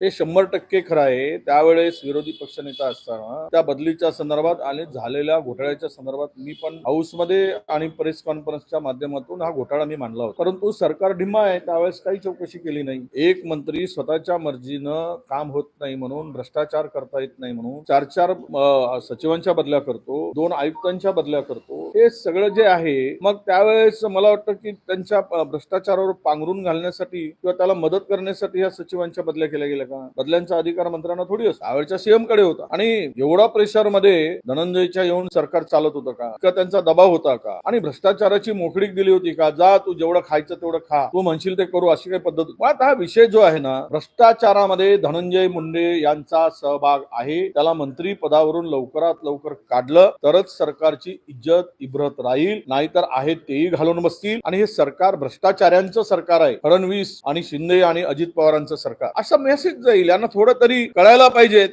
हे शंभर टक्के खरं आहे. त्यावेळेस विरोधी पक्षनेता असताना त्या बदलीच्या संदर्भात आणि झालेल्या घोटाळ्याच्या संदर्भात मी पण हाऊसमध्ये आणि प्रेस कॉन्फरन्सच्या माध्यमातून हा घोटाळा मी मांडला होता. परंतु सरकार ढिम्मा आहे त्यावेळेस काही चौकशी केली नाही. एक मंत्री स्वतःच्या मर्जीनं काम होत नाही म्हणून भ्रष्टाचार करता येत नाही म्हणून चार चार सचिवांच्या बदल्या करतो दोन आयुक्तांच्या बदल्या करतो हे सगळं जे आहे मग त्यावेळेस मला वाटतं की त्यांच्या भ्रष्टाचारावर पांघरून घालण्यासाठी किंवा त्याला मदत करण्यासाठी या सचिवांच्या बदल्या केल्या गेल्या का? बदल्यांचा अधिकार मंत्र्यांना थोडी असतो. त्यावेळच्या सीएमकडे होता. आणि एवढा प्रेशरमध्ये धनंजयच्या येऊन सरकार चालत होतं का? का त्यांचा दबाव होता का? आणि भ्रष्टाचाराची मोकळीक दिली होती का? जा तू जेवढं खायचं तेवढं खा. तू म्हणशील ते करू अशी काही पद्धत पण हा विषय जो आहे ना भ्रष्टाचारामध्ये धनंजय मुंडे यांचा सहभाग आहे. त्याला मंत्री पदावरून लवकरात लवकर काढलं. तरच सरकारची इज्जत इब्रत राहील नाहीतर आहे तेही घालून बसतील. आणि हे सरकार भ्रष्टाचाऱ्यांचं सरकार आहे. फडणवीस आणि शिंदे आणि अजित पवारांचं सरकार. असा मेसेज जाईल यांना थोडं तरी कळायला पाहिजे.